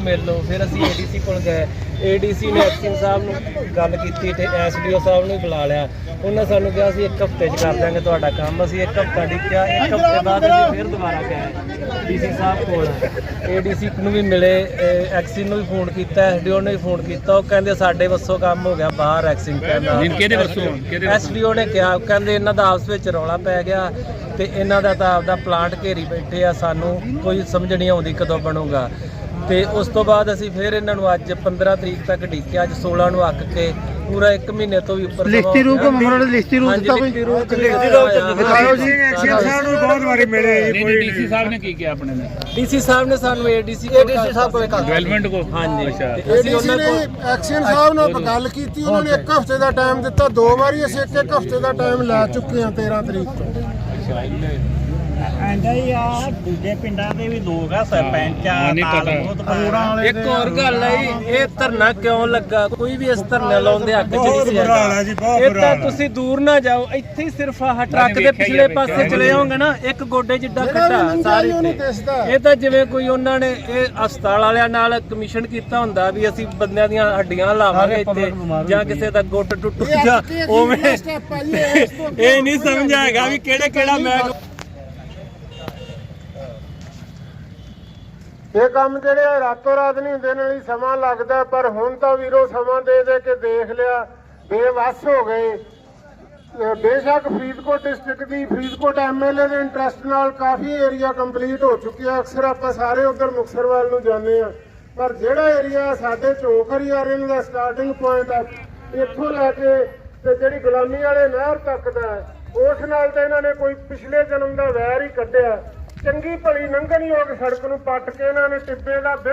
ਮਿਲ ਲਓ ਫਿਰ ਅਸੀਂ ਏਡੀਸੀ ਕੋਲ ਗਏ। ਏਡੀਸੀ ਨੇ ਐਕਸ਼ਨ ਸਾਹਿਬ ਨੂੰ ਗੱਲ ਕੀਤੀ ਤੇ ਐਸਡੀਓ ਸਾਹਿਬ ਨੂੰ ਬੁਲਾ ਲਿਆ। ਉਹਨਾਂ ਸਾਨੂੰ ਕਿਹਾ ਸੀ ਇੱਕ ਹਫ਼ਤੇ 'ਚ ਕਰ ਦਿਆਂਗੇ ਤੁਹਾਡਾ ਕੰਮ। ਅਸੀਂ ਇੱਕ ਹਫ਼ਤਾ ਡਿੱਕਿਆ ਇੱਕ ਹਫ਼ਤੇ ਬਾਅਦ ਅਸੀਂ ਫਿਰ ਦੁਬਾਰਾ ਗਏ ਡੀਸੀ ਸਾਹਿਬ ਕੋਲ। ਏਡੀਸੀ ਨੂੰ ਵੀ ਮਿਲੇ ਐਕਸ਼ਨ ਨੂੰ ਵੀ ਫੋਨ ਕੀਤਾ ਐਸਡੀਓ ਨੇ ਵੀ ਫੋਨ ਕੀਤਾ। ਉਹ ਕਹਿੰਦੇ ਸਾਡੇ ਵੱਸੋਂ ਕੰਮ ਹੋ ਗਿਆ ਬਾਹਰ ਐਕਸ਼ਨ ਕਹਿੰਦਾ ਨਹੀਂ, ਕਿਹਦੇ ਵੱਸੋਂ? ਕਿਹਦੇ ਵੱਸੋਂ? ਐਸਡੀਓ ਨੇ ਕਿਹਾ ਕਹਿੰਦੇ ਇਹਨਾਂ ਦਾ ਆਪਸ ਵਿੱਚ ਰੌਲਾ ਪੈ ਗਿਆ ਤੇ ਇਹਨਾਂ ਦਾ ਤਾਂ ਆਪਦਾ ਪਲਾਂਟ ਘੇਰੀ ਬੈਠੇ ਆ ਸਾਨੂੰ ਕੋਈ ਸਮਝ ਨਹੀਂ ਆਉਂਦੀ ਕਦੋਂ ਬਣੂਗਾ। ਤੇ ਉਸ ਤੋਂ ਬਾਅਦ ਅਸੀਂ ਫਿਰ ਇਹਨਾਂ ਨੂੰ ਅੱਜ 15 ਤਰੀਕ ਤੱਕ ਢੀਕਿਆ ਅੱਜ 16 ਨੂੰ ਅੱਕ ਕੇ ਪੂਰਾ 1 ਮਹੀਨੇ ਤੋਂ ਵੀ ਉੱਪਰ ਲਿਖਤੀ ਰੂਪ। ਮਮਰੋਂ ਲਿਖਤੀ ਰੂਪ ਕੋਈ? ਲਿਖਤੀ ਰੂਪ। ਦਿਖਾਓ ਜੀ ਐਕਸ਼ਨ ਸਾਹਿਬ ਨੂੰ ਬਹੁਤ ਵਾਰੀ ਮਿਲੇ ਨਹੀਂ ਨਹੀਂ ਡੀਸੀ ਸਾਹਿਬ ਨੇ ਕੀ ਕਿਹਾ ਆਪਣੇ ਨੇ? ਡੀਸੀ ਸਾਹਿਬ ਨੇ ਸਾਨੂੰ ਏਡੀਸੀ ਏਡੀਸੀ ਸਾਹਿਬ ਕੋਲ ਡਿਵੈਲਪਮੈਂਟ ਕੋ ਹਾਂਜੀ। ਅੱਛਾ। ਤੇ ਅਸੀਂ ਏਡੀਸੀ ਉਹਨਾਂ ਨੇ ਕੋਲ ਐਕਸ਼ਨ ਸਾਹਿਬ ਨਾਲ ਗੱਲ ਕੀਤੀ ਉਹਨਾਂ ਨੇ ਇੱਕ ਹਫ਼ਤੇ ਦਾ ਟਾਈਮ ਦਿੱਤਾ ਦੋ ਵਾਰੀ ਅਸੀਂ ਇੱਕ ਇੱਕ ਹਫ਼ਤੇ ਦਾ ਟਾਈਮ ਲੈ ਚੁੱਕੇ ਹਾਂ 13 ਤਰੀਕ ਤੋਂ। ਐਂਦਾ ਹੀ ਆ ਦੂਜੇ ਪਿੰਡਾਂ ਦੇ ਵੀ ਲੋਕ ਆ ਸਰਪੰਚ ਆ ਹਾਂ, ਨਹੀਂ ਨਾਲ ਪਤਾ। ਬਹੁਤ ਵਾਲੇ ਇੱਕ ਹੋਰ ਗੱਲ ਹੈ ਜੀ, ਇਹ ਧਰਨਾ ਕਿਉਂ ਲੱਗਾ ਕੋਈ ਵੀ ਇਸ ਧਰਨੇ ਲਾਉਣ ਦੇ ਹੱਕ 'ਚ ਨਹੀਂ ਸੀ ਹੈਗਾ ਇਹ ਤਾਂ ਤੁਸੀਂ ਦੂਰ ਨਾ ਜਾਓ ਇੱਥੇ ਹੀ ਸਿਰਫ ਆਹ ਟਰੱਕ ਦੇ ਵੇਖਿਆ ਹੀ ਪਿਛਲੇ ਆ, ਪਾਸੇ ਵੇਖਿਆ ਚਲੇ ਜਾਓਗੇ ਨਾ ਇੱਕ ਗੋਡੇ ਜਿੱਡਾ ਜਿਹੜਾ ਵੀ ਖੱਡਾ ਲੰਘਿਆ ਸਾਰੇ ਹੀ ਉਹਨੂੰ ਤੇ। ਦਿਸਦਾ। ਇਹ ਤਾਂ ਜਿਵੇਂ ਕੋਈ ਉਹਨਾਂ ਨੇ ਇਹ ਹਸਪਤਾਲ ਵਾਲਿਆਂ ਨਾਲ ਕਮਿਸ਼ਨ ਕੀਤਾ ਹੁੰਦਾ ਵੀ ਅਸੀਂ ਬੰਦਿਆਂ ਦੀਆਂ ਹੱਡੀਆਂ ਲਾਵਾਂਗੇ ਇੱਥੇ ਜਾਂ ਕਿਸੇ ਦਾ ਗੁੱਟ ਟੁੱਟ ਇਹ ਜਾ ਉਵੇਂ ਨਹੀਂ ਸਮਝ ਆਏਗਾ ਵੀ ਕਿਹੜੇ ਕਿਹੜਾ ਮੈਂ ਇਹ ਕੰਮ ਜਿਹੜੇ ਆ ਰਾਤੋਂ ਰਾਤ ਨਹੀਂ ਹੁੰਦੇ, ਇਹਨਾਂ ਲਈ ਸਮਾਂ ਲੱਗਦਾ, ਪਰ ਹੁਣ ਤਾਂ ਵੀਰੋ ਸਮਾਂ ਦੇ ਦੇ ਕੇ ਦੇਖ ਲਿਆ, ਬੇਵੱਸ ਹੋ ਗਏ। ਬੇਸ਼ੱਕ ਫਰੀਦਕੋਟ ਡਿਸਟ੍ਰਿਕਟ ਦੀ, ਫਰੀਦਕੋਟ ਐਮਐਲਏ ਦੇ ਇੰਟਰਸਟ ਨਾਲ ਕਾਫੀ ਏਰੀਆ ਕੰਪਲੀਟ ਹੋ ਚੁੱਕਿਆ ਅਕਸਰ ਆਪਾਂ ਸਾਰੇ ਉਧਰ ਮੁਕਤਸਰ ਵੱਲ ਨੂੰ ਜਾਂਦੇ ਆ। ਪਰ ਜਿਹੜਾ ਏਰੀਆ ਸਾਡੇ ਚੌਕਰੀ ਆ ਇਹਨਾਂ ਦਾ ਸਟਾਰਟਿੰਗ ਪੁਆਇੰਟ ਆ, ਇੱਥੋਂ ਲੈ ਕੇ ਤੇ ਜਿਹੜੀ ਗੁਲਾਮੀ ਵਾਲੇ ਨਹਿਰ ਤੱਕ ਦਾ, ਉਸ ਨਾਲ ਤਾਂ ਇਹਨਾਂ ਨੇ ਕੋਈ ਪਿਛਲੇ ਜਨਮ ਦਾ ਵੈਰ ਹੀ ਕੱਢਿਆ। ਚੰਗੀ ਭਲੀ ਲੰਘਣ ਯੋਗ ਸੜਕ ਨੂੰ ਪੱਟ ਕੇ ਇਹਨਾਂ ਨੇ ਟਿੱਬੇ ਦਾ